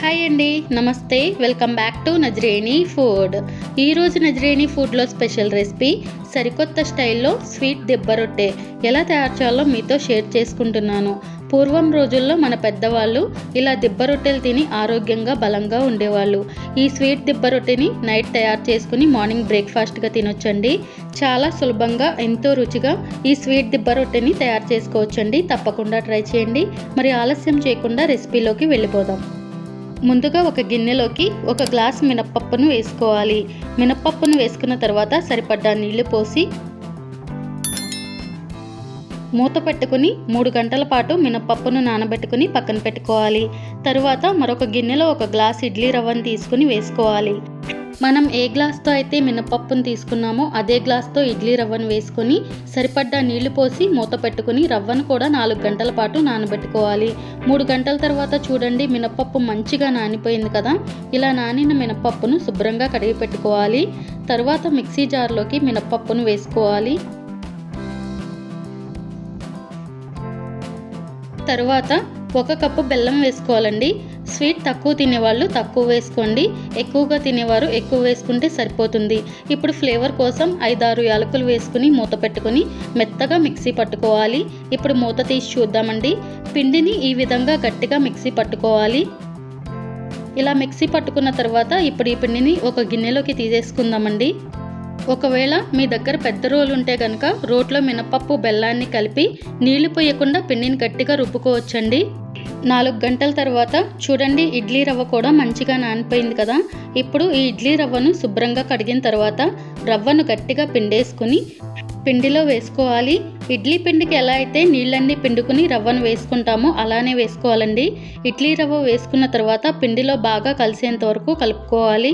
Hi అండి నమస్తే. Welcome back to Nazareni food ఈరోజు నజరేణి ఫుడ్లో స్పెషల్ రెసిపీ సరికొత్త స్టైల్లో స్వీట్ దెబ్బ రొట్టె. ఎలా తయారు చేయాలో మీతో షేర్ చేసుకుంటున్నాను. పూర్వం రోజుల్లో మన పెద్దవాళ్ళు ఇలా దిబ్బ రొట్టెలు తిని ఆరోగ్యంగా బలంగా ఉండేవాళ్ళు. ఈ స్వీట్ దిబ్బ రొట్టెని నైట్ తయారు చేసుకుని మార్నింగ్ బ్రేక్ఫాస్ట్గా తినొచ్చండి. చాలా సులభంగా ఎంతో రుచిగా ఈ స్వీట్ దిబ్బ రొట్టెని తయారు చేసుకోవచ్చండి. తప్పకుండా ట్రై చేయండి. మరి ఆలస్యం చేయకుండా రెసిపీలోకి వెళ్ళిపోదాం. ముందుగా ఒక గిన్నెలోకి ఒక గ్లాస్ మినప్పప్పును వేసుకోవాలి. మినప్పప్పును వేసుకున్న తర్వాత సరిపడ్డ నీళ్ళు పోసి మూత పెట్టుకుని మూడు గంటల పాటు మినప్పప్పును నానబెట్టుకుని పక్కన పెట్టుకోవాలి. తరువాత మరొక గిన్నెలో ఒక గ్లాస్ ఇడ్లీ రవ్వను తీసుకుని వేసుకోవాలి. మనం ఏ గ్లాస్తో అయితే మినపప్పును తీసుకున్నామో అదే గ్లాస్తో ఇడ్లీ రవ్వను వేసుకొని సరిపడ్డ నీళ్ళు పోసి మూత పెట్టుకుని రవ్వను కూడా నాలుగు గంటల పాటు నానబెట్టుకోవాలి. మూడు గంటల తర్వాత చూడండి మినపప్పు మంచిగా నానిపోయింది కదా. ఇలా నానిన మినపప్పును శుభ్రంగా కడిగి పెట్టుకోవాలి. తర్వాత మిక్సీ జార్లోకి మినపప్పును వేసుకోవాలి. తరువాత ఒక కప్పు బెల్లం వేసుకోవాలండి. స్వీట్ తక్కువ తినేవాళ్ళు తక్కువ వేసుకోండి. ఎక్కువగా తినేవారు ఎక్కువ వేసుకుంటే సరిపోతుంది. ఇప్పుడు ఫ్లేవర్ కోసం ఐదారు యాలకులు వేసుకుని మూత పెట్టుకుని మెత్తగా మిక్సీ పట్టుకోవాలి. ఇప్పుడు మూత తీసి చూద్దామండి. పిండిని ఈ విధంగా గట్టిగా మిక్సీ పట్టుకోవాలి. ఇలా మిక్సీ పట్టుకున్న తర్వాత ఇప్పుడు ఈ పిండిని ఒక గిన్నెలోకి తీసేసుకుందామండి. ఒకవేళ మీ దగ్గర పెద్ద రోలు ఉంటే కనుక రోట్లో మినపప్పు బెల్లాన్ని కలిపి నీళ్ళు పోయకుండా పిండిని గట్టిగా రుబ్బుకోవచ్చండి. నాలుగు గంటల తర్వాత చూడండి ఇడ్లీ రవ్వ కూడా మంచిగా నానిపోయింది కదా. ఇప్పుడు ఈ ఇడ్లీ రవ్వను శుభ్రంగా కడిగిన తర్వాత రవ్వను గట్టిగా పిండేసుకుని పిండిలో వేసుకోవాలి. ఇడ్లీ పిండికి ఎలా అయితే నీళ్ళన్నీ పిండుకుని రవ్వను వేసుకుంటామో అలానే వేసుకోవాలండి. ఇడ్లీ రవ్వ వేసుకున్న తర్వాత పిండిలో బాగా కలిసేంత వరకు కలుపుకోవాలి.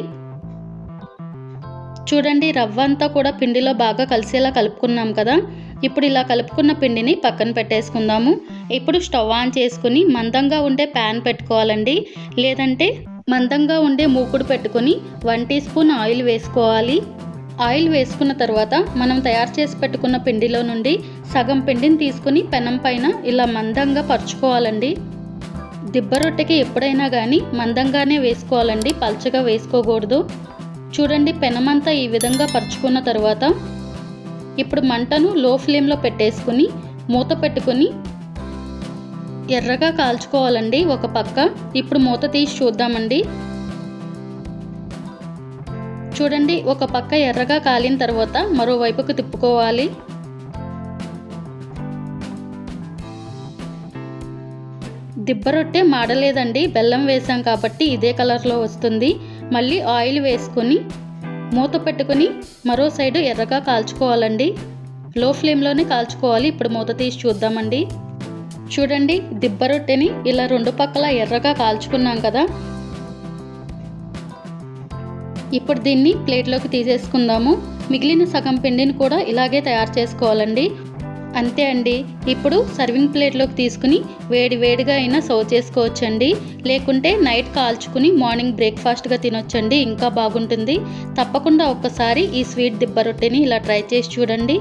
చూడండి రవ్వ అంతా కూడా పిండిలో బాగా కలిసేలా కలుపుకున్నాం కదా. ఇప్పుడు ఇలా కలుపుకున్న పిండిని పక్కన పెట్టేసుకుందాము. ఇప్పుడు స్టవ్ ఆన్ చేసుకుని మందంగా ఉండే ప్యాన్ పెట్టుకోవాలండి. లేదంటే మందంగా ఉండే మూకుడు పెట్టుకొని వన్ టీ స్పూన్ ఆయిల్ వేసుకోవాలి. ఆయిల్ వేసుకున్న తర్వాత మనం తయారు చేసి పెట్టుకున్న పిండిలో నుండి సగం పిండిని తీసుకుని పెనం పైన ఇలా మందంగా పరుచుకోవాలండి. దిబ్బ రొట్టెకి ఎప్పుడైనా కానీ మందంగానే వేసుకోవాలండి. పల్చగా వేసుకోకూడదు. చూడండి పెనమంతా ఈ విధంగా పరుచుకున్న తర్వాత ఇప్పుడు మంటను లో ఫ్లేమ్లో పెట్టేసుకుని మూత పెట్టుకుని ఎర్రగా కాల్చుకోవాలండి ఒక పక్క. ఇప్పుడు మూత తీసి చూద్దామండి. చూడండి ఒక పక్క ఎర్రగా కాలిన తర్వాత మరోవైపుకు తిప్పుకోవాలి. దిబ్బ రొట్టె మాడలేదండి బెల్లం వేసాం కాబట్టి ఇదే కలర్లో వస్తుంది. మళ్ళీ ఆయిల్ వేసుకొని మూత పెట్టుకొని మరో సైడు ఎర్రగా కాల్చుకోవాలండి. లో ఫ్లేమ్లోనే కాల్చుకోవాలి. ఇప్పుడు మూత తీసి చూద్దామండి. చూడండి దిబ్బ రొట్టెని ఇలా రెండు పక్కల ఎర్రగా కాల్చుకున్నాం కదా. ఇప్పుడు దీన్ని ప్లేట్లోకి తీసేసుకుందాము. మిగిలిన సగం పిండిని కూడా ఇలాగే తయారు చేసుకోవాలండి. అంతే అండి. ఇప్పుడు సర్వింగ్ ప్లేట్లోకి తీసుకుని వేడి వేడిగా అయినా సర్వ్ చేసుకోవచ్చండి. లేకుంటే నైట్ కాల్చుకుని మార్నింగ్ బ్రేక్ఫాస్ట్గా తినొచ్చండి. ఇంకా బాగుంటుంది. తప్పకుండా ఒక్కసారి ఈ స్వీట్ దిబ్బ రొట్టెని ఇలా ట్రై చేసి చూడండి.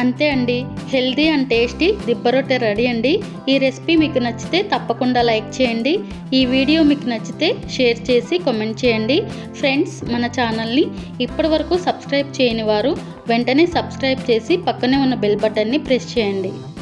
అంతే అండి. హెల్దీ అండ్ టేస్టీ దిబ్బ రొట్టె రెడీ అండి. ఈ రెసిపీ మీకు నచ్చితే తప్పకుండా లైక్ చేయండి. ఈ వీడియో మీకు నచ్చితే షేర్ చేసి కామెంట్ చేయండి. ఫ్రెండ్స్ మన ఛానల్ని ఇప్పటి వరకు సబ్స్క్రైబ్ చేయని వారు వెంటనే సబ్స్క్రైబ్ చేసి పక్కనే ఉన్న బెల్ బటన్ని ప్రెస్ చేయండి.